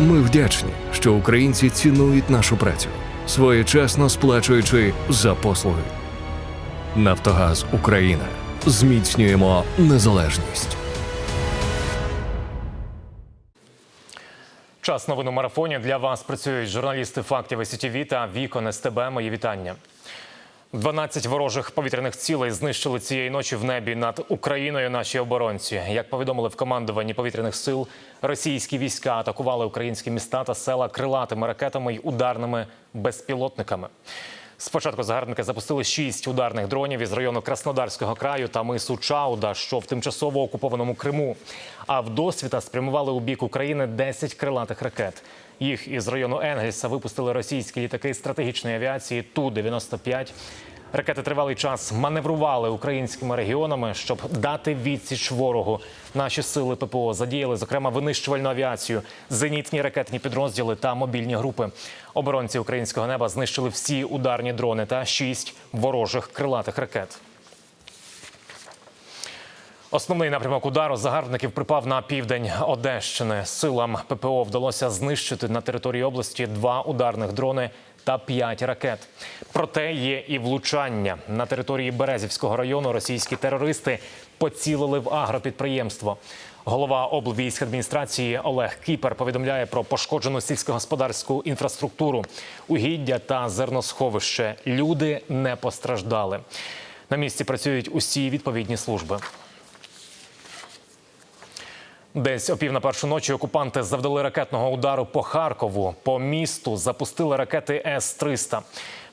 Ми вдячні, що українці цінують нашу працю, своєчасно сплачуючи за послуги. Нафтогаз Україна. Зміцнюємо незалежність. Час новин у марафоні для вас працюють журналісти фактів СІТВ та Вікон СТБ. Мої вітання. 12 ворожих повітряних цілей знищили цієї ночі в небі над Україною наші оборонці. Як повідомили в командуванні повітряних сил, російські війська атакували українські міста та села крилатими ракетами й ударними безпілотниками. Спочатку загарбники запустили шість ударних дронів із району Краснодарського краю та мису Чауда, що в тимчасово окупованому Криму. А в досвіта спрямували у бік України 10 крилатих ракет. Їх із району Енгельса випустили російські літаки стратегічної авіації Ту-95. Ракети тривалий час маневрували українськими регіонами, щоб дати відсіч ворогу. Наші сили ППО задіяли, зокрема, винищувальну авіацію, зенітні ракетні підрозділи та мобільні групи. Оборонці українського неба знищили всі ударні дрони та шість ворожих крилатих ракет. Основний напрямок удару загарбників припав на південь Одещини. Силам ППО вдалося знищити на території області два ударних дрони та п'ять ракет. Проте є і влучання на території Березівського району. Російські терористи поцілили в агропідприємство. Голова облвійськадміністрації Олег Кіпер повідомляє про пошкоджену сільськогосподарську інфраструктуру, угіддя та зерносховище. Люди не постраждали. На місці працюють усі відповідні служби. Десь о пів на першу ночі окупанти завдали ракетного удару по Харкову. По місту запустили ракети С-300.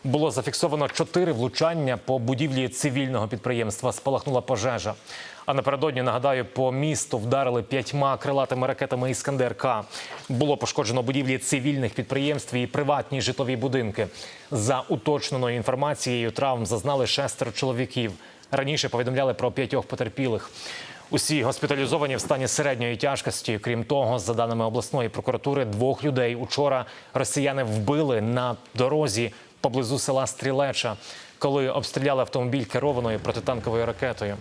Було зафіксовано чотири влучання по будівлі цивільного підприємства. Спалахнула пожежа. А напередодні нагадаю, по місту вдарили п'ятьма крилатими ракетами Іскандер К. Було пошкоджено будівлі цивільних підприємств і приватні житлові будинки. За уточненою інформацією, травм зазнали шестеро чоловіків. Раніше повідомляли про п'ятьох потерпілих. Усі госпіталізовані в стані середньої тяжкості. Крім того, за даними обласної прокуратури, двох людей учора росіяни вбили на дорозі поблизу села Стрілеча, коли обстріляли автомобіль керованою протитанковою ракетою.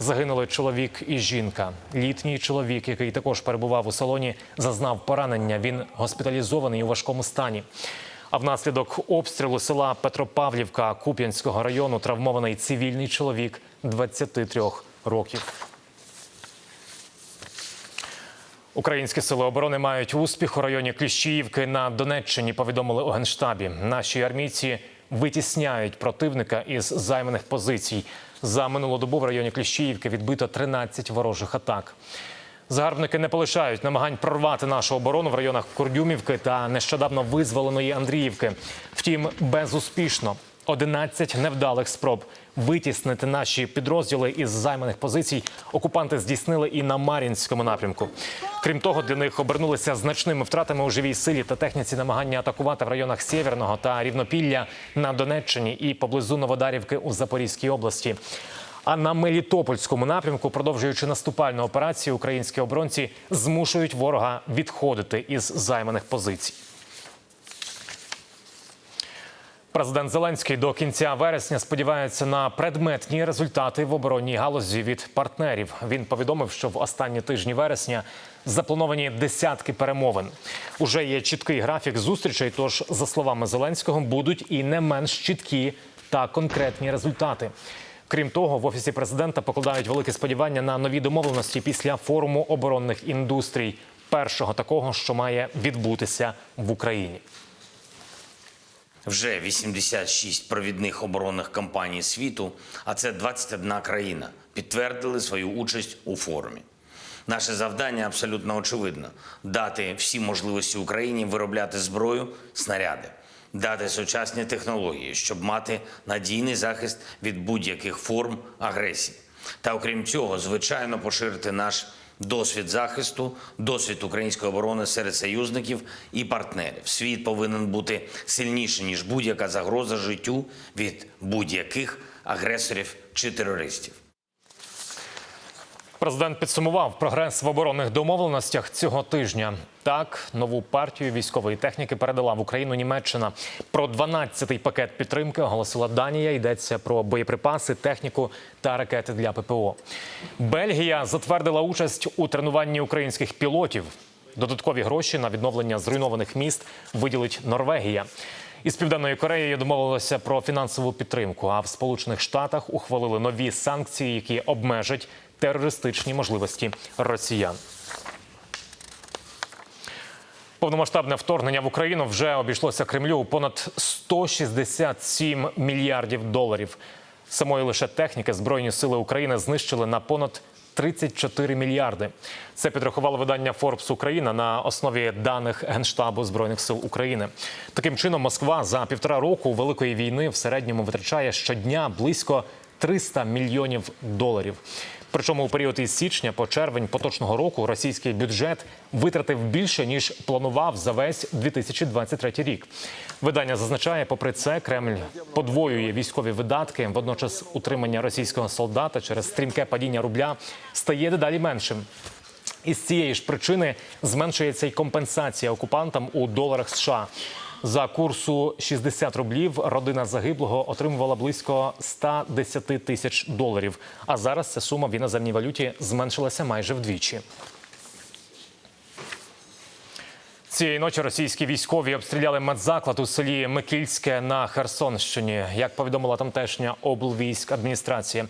Загинули чоловік і жінка. Літній чоловік, який також перебував у салоні, зазнав поранення. Він госпіталізований у важкому стані. А внаслідок обстрілу села Петропавлівка Куп'янського району травмований цивільний чоловік 23 років. Українські сили оборони мають успіх у районі Кліщіївки на Донеччині. Повідомили у генштабі. Наші армійці витісняють противника із займаних позицій. За минулу добу в районі Кліщіївки відбито 13 ворожих атак. Загарбники не полишають намагань прорвати нашу оборону в районах Курдюмівки та нещодавно визволеної Андріївки. Втім, безуспішно. 11 невдалих спроб витіснити наші підрозділи із займаних позицій. Окупанти здійснили і на Мар'їнському напрямку. Крім того, для них обернулися значними втратами у живій силі та техніці намагання атакувати в районах Сєвєрного та Рівнопілля на Донеччині і поблизу Новодарівки у Запорізькій області. А на Мелітопольському напрямку, продовжуючи наступальну операцію, українські оборонці змушують ворога відходити із займаних позицій. Президент Зеленський до кінця вересня сподівається на предметні результати в оборонній галузі від партнерів. Він повідомив, що в останні тижні вересня заплановані десятки перемовин. Уже є чіткий графік зустрічей. Тож, за словами Зеленського, будуть і не менш чіткі та конкретні результати. Крім того, в офісі президента покладають велике сподівання на нові домовленості після форуму оборонних індустрій, першого такого, що має відбутися в Україні. Вже 86 провідних оборонних компаній світу, а це 21 країна, підтвердили свою участь у форумі. Наше завдання абсолютно очевидно: дати всі можливості Україні виробляти зброю, снаряди, дати сучасні технології, щоб мати надійний захист від будь-яких форм агресії. Та окрім цього, звичайно, поширити наш досвід захисту, досвід української оборони серед союзників і партнерів. Світ повинен бути сильніший ніж будь-яка загроза життю від будь-яких агресорів чи терористів. Президент підсумував прогрес в оборонних домовленостях цього тижня. Так, нову партію військової техніки передала в Україну Німеччина. Про 12-й пакет підтримки оголосила Данія. Йдеться про боєприпаси, техніку та ракети для ППО. Бельгія затвердила участь у тренуванні українських пілотів. Додаткові гроші на відновлення зруйнованих міст виділить Норвегія. Із південною Кореєю домовилися про фінансову підтримку. А в Сполучених Штатах ухвалили нові санкції, які обмежать терористичні можливості росіян. Повномасштабне вторгнення в Україну вже обійшлося Кремлю у понад 167 мільярдів доларів. Самої лише техніки Збройні сили України знищили на понад 34 мільярди. Це підрахувало видання Forbes Україна на основі даних Генштабу Збройних сил України. Таким чином, Москва за півтора року великої війни в середньому витрачає щодня близько 300 мільйонів доларів. Причому у період із січня по червень поточного року російський бюджет витратив більше ніж планував за весь 2023 рік. Видання зазначає, попри це, Кремль подвоює військові видатки. Водночас утримання російського солдата через стрімке падіння рубля стає дедалі меншим. Із цієї ж причини зменшується й компенсація окупантам у доларах США. За курсу 60 рублів родина загиблого отримувала близько 110 тисяч доларів. А зараз ця сума в іноземній валюті зменшилася майже вдвічі. Цієї ночі російські військові обстріляли медзаклад у селі Микільське на Херсонщині. Як повідомила тамтешня облвійськ адміністрація,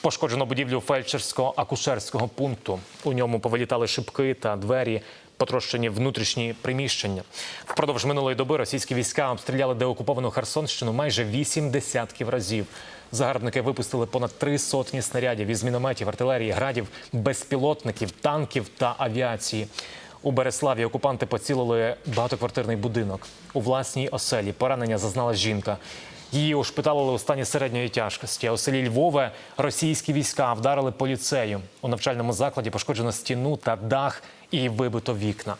пошкоджено будівлю фельдшерсько-акушерського пункту. У ньому повилітали шибки та двері, потрощені внутрішні приміщення. Впродовж минулої доби російські війська обстріляли деокуповану Херсонщину майже вісім десятків разів. Загарбники випустили понад три сотні снарядів із мінометів, артилерії, градів, безпілотників, танків та авіації. У Береславі окупанти поцілили багатоквартирний будинок. У власній оселі поранення зазнала жінка. Її ушпиталили у стані середньої тяжкості. А у селі Львове російські війська вдарили по ліцею. У навчальному закладі пошкоджено стіну та дах і вибито вікна.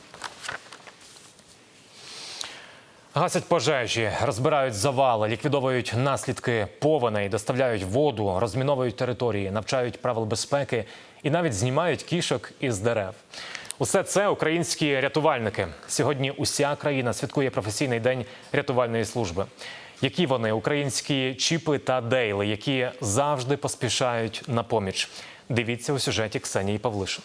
Гасять пожежі, розбирають завали, ліквідовують наслідки повеней, доставляють воду, розміновують території, навчають правил безпеки і навіть знімають кішок із дерев. Усе це українські рятувальники. Сьогодні уся країна святкує професійний день рятувальної служби. Які вони українські чіпи та дейли, які завжди поспішають на поміч? Дивіться у сюжеті Ксенії Павлишин.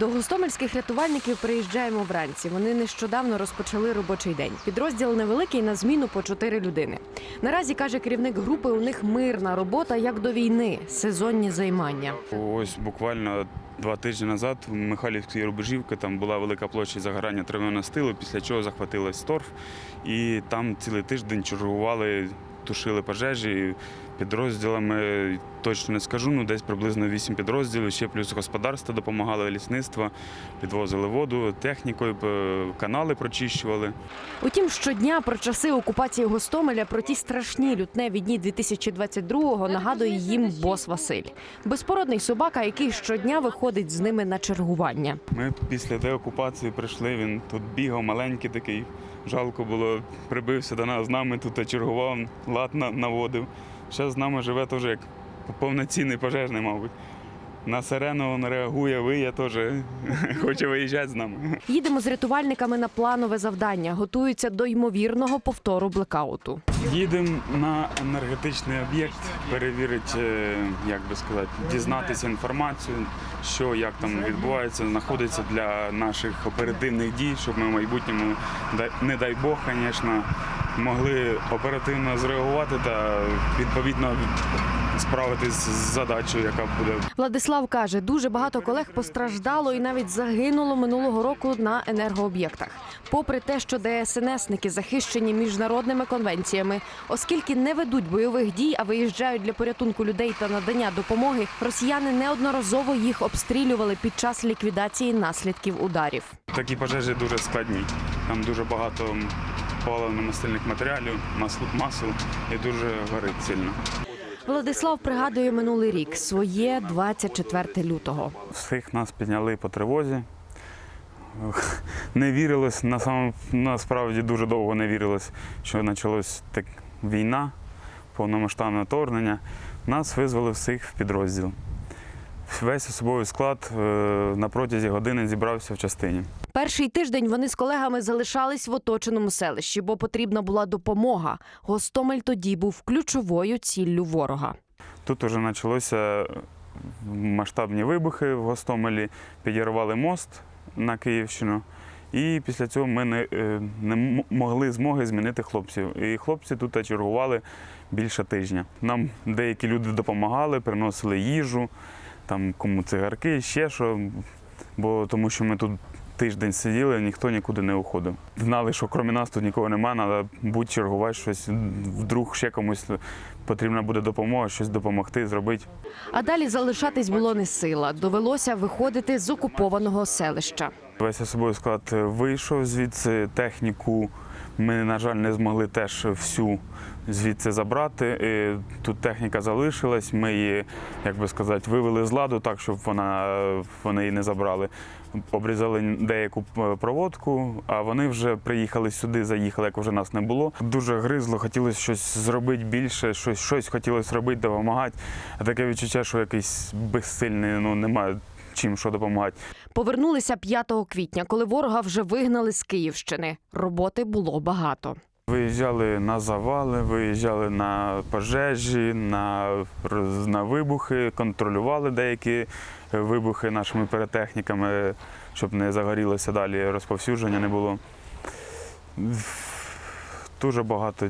До гостомельських рятувальників приїжджаємо вранці. Вони нещодавно розпочали робочий день. Підрозділ невеликий на зміну по чотири людини. Наразі каже керівник групи: у них мирна робота як до війни, сезонні займання. Ось буквально два тижні назад в Михайлівській Рубежівці там була велика площа загорання травяного стилу, після чого захватилась торф, і там цілий тиждень чергували, тушили пожежі підрозділами. Точно не скажу, ну десь приблизно вісім підрозділів. Ще плюс господарство допомагали, лісництво, підвозили воду технікою, канали прочищували. Утім, щодня про часи окупації Гостомеля, про ті страшні лютневі дні 2022-го нагадує їм бос Василь, безпородний собака, який щодня виходить з ними на чергування. Ми після деокупації прийшли. Він тут бігав, маленький такий. Жалко було, прибився до нас з нами, тут чергував, лад наводив. Зараз з нами живе теж як повноцінний пожежний, мабуть. На сирену він реагує, виє теж хоче виїжджати з нами. Їдемо з рятувальниками на планове завдання, готуються до ймовірного повтору блекауту. Їдемо на енергетичний об'єкт, перевірити, е, як би сказати, дізнатися інформацію, що як там відбувається, знаходиться для наших оперативних дій, щоб ми в майбутньому, не дай Бог, звісно, могли оперативно зреагувати та відповідно справитись з задачею, яка буде Владислав каже, дуже багато колег постраждало і навіть загинуло минулого року на енергооб'єктах. Попри те, що ДСНСники захищені міжнародними конвенціями, оскільки не ведуть бойових дій, а виїжджають для порятунку людей та надання допомоги, росіяни неодноразово їх обстрілювали під час ліквідації наслідків ударів. Такі пожежі дуже складні. Там дуже багато паливно-мастильних матеріалів, масло, масел і дуже горить сильно. Владислав пригадує минулий рік своє 24 лютого. Всіх нас підняли по тривозі. Не вірилось, на сам- насправді дуже довго не вірилось, що почалась так, війна, повномасштабне вторгнення. Нас визвали всіх в підрозділ. Весь особовий склад е, на протязі години зібрався в частині. Перший тиждень вони з колегами залишались в оточеному селищі, бо потрібна була допомога. Гостомель тоді був ключовою ціллю ворога. Тут вже почалося масштабні вибухи в Гостомелі, підірвали мост на Київщину. І після цього ми не, е, не могли змоги змінити хлопців. І хлопці тут чергували більше тижня. Нам деякі люди допомагали, приносили їжу, там кому цигарки, ще що. Бо тому що ми тут тиждень сиділи, ніхто нікуди не уходив. Знали, що крім нас тут нікого немає, треба будь чергувати щось. Вдруг ще комусь потрібна буде допомога, щось допомогти, зробити. А далі залишатись було не сила. Довелося виходити з окупованого селища. Весь особовий склад вийшов звідси техніку. Ми, на жаль, не змогли теж всю звідси забрати. Тут техніка залишилась. Ми її, як би сказати, вивели з ладу так, щоб вона, вони її не забрали. Обрізали деяку проводку, а вони вже приїхали сюди, заїхали, як вже нас не було. Дуже гризло, хотілося щось зробити більше, щось, щось хотілося робити, допомагати. Таке відчуття, що якийсь безсильний, ну немає чим що допомагати. Повернулися 5 квітня, коли ворога вже вигнали з Київщини. Роботи було багато. Виїжджали на завали, виїжджали на пожежі, на, на вибухи, контролювали деякі вибухи нашими перетехніками, щоб не загорілося далі, розповсюдження не було. Дуже багато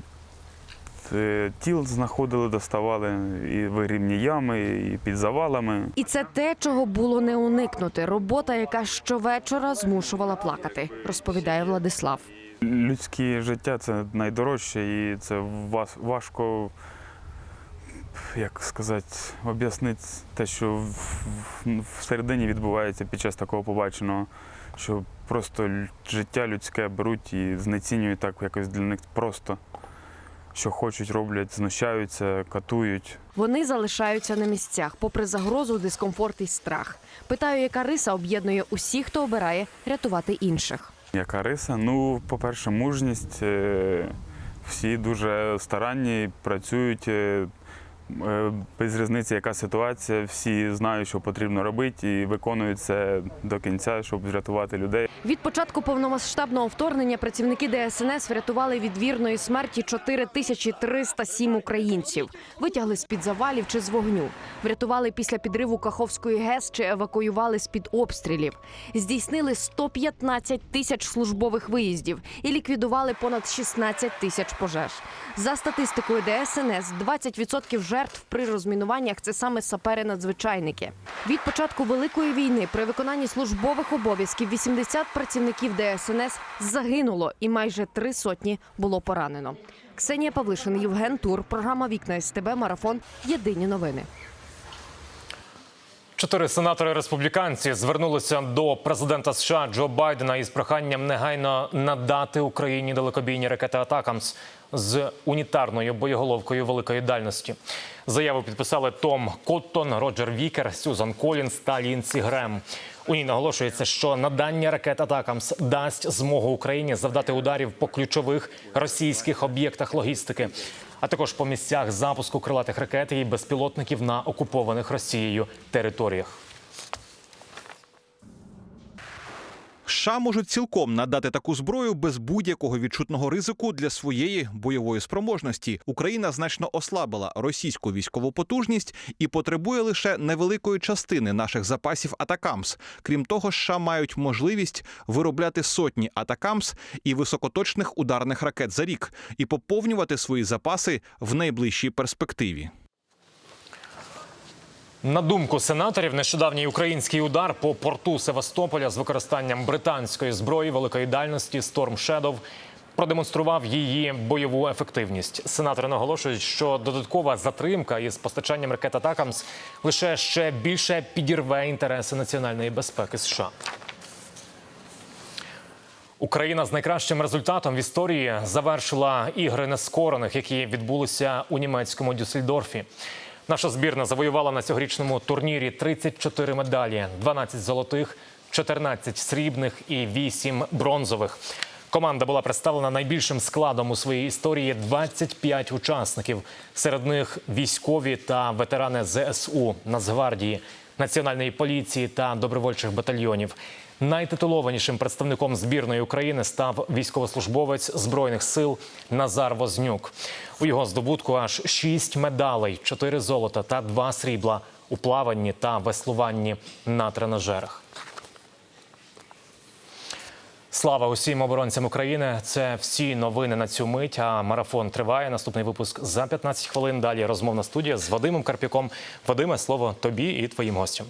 тіл знаходили, доставали і вигрібні ями, і під завалами. І це те, чого було не уникнути. Робота, яка щовечора змушувала плакати, розповідає Владислав. Людське життя це найдорожче, і це важко, як сказати, об'яснити те, що всередині відбувається під час такого побаченого, що просто життя людське беруть і знецінюють так якось для них просто. Що хочуть, роблять, знущаються, катують. Вони залишаються на місцях, попри загрозу, дискомфорт і страх. Питаю, яка риса об'єднує усіх, хто обирає рятувати інших. Яка риса? Ну, по-перше, мужність. Е, Всі дуже старанні, працюють. Е, Без різниці, яка ситуація, всі знають, що потрібно робити, і виконують це до кінця, щоб врятувати людей. Від початку повномасштабного вторгнення працівники ДСНС врятували від вірної смерті 4307 українців. Витягли з під завалів чи з вогню. Врятували після підриву Каховської ГЕС чи евакуювали з під обстрілів. Здійснили 115 тисяч службових виїздів і ліквідували понад 16 тисяч пожеж. За статистикою ДСНС, 20% жертв при розмінуваннях це саме сапери-надзвичайники. Від початку великої війни при виконанні службових обов'язків 80 працівників ДСНС загинуло, і майже три сотні було поранено. Ксенія Павлишин, Євген Тур, програма Вікна СТБ, марафон. Єдині новини. Чотири сенатори республіканці звернулися до президента США Джо Байдена із проханням негайно надати Україні далекобійні ракети Атакамс з унітарною боєголовкою великої дальності. Заяву підписали Том Коттон, Роджер Вікер, Сюзан Колінс та Лінсі Грем. У ній наголошується, що надання ракет Атакамс дасть змогу Україні завдати ударів по ключових російських об'єктах логістики, а також по місцях запуску крилатих ракет і безпілотників на окупованих Росією територіях. США можуть цілком надати таку зброю без будь-якого відчутного ризику для своєї бойової спроможності. Україна значно ослабила російську військову потужність і потребує лише невеликої частини наших запасів Атакамс. Крім того, США мають можливість виробляти сотні Атакамс і високоточних ударних ракет за рік і поповнювати свої запаси в найближчій перспективі. На думку сенаторів, нещодавній український удар по порту Севастополя з використанням британської зброї великої дальності Storm Shadow продемонстрував її бойову ефективність. Сенатори наголошують, що додаткова затримка із постачанням ракет Атакамс лише ще більше підірве інтереси національної безпеки США. Україна з найкращим результатом в історії завершила ігри нескорених, які відбулися у німецькому Дюссельдорфі. Наша збірна завоювала на цьогорічному турнірі 34 медалі: 12 золотих, 14 срібних і 8 бронзових. Команда була представлена найбільшим складом у своїй історії 25 учасників. Серед них військові та ветерани ЗСУ, Нацгвардії, Національної поліції та добровольчих батальйонів. Найтитулованішим представником збірної України став військовослужбовець збройних сил Назар Вознюк. У його здобутку аж шість медалей, чотири золота та два срібла у плаванні та веслуванні на тренажерах. Слава усім оборонцям України. Це всі новини на цю мить. А марафон триває. Наступний випуск за 15 хвилин. Далі розмовна студія з Вадимом Карпюком. Вадиме, слово тобі і твоїм гостям.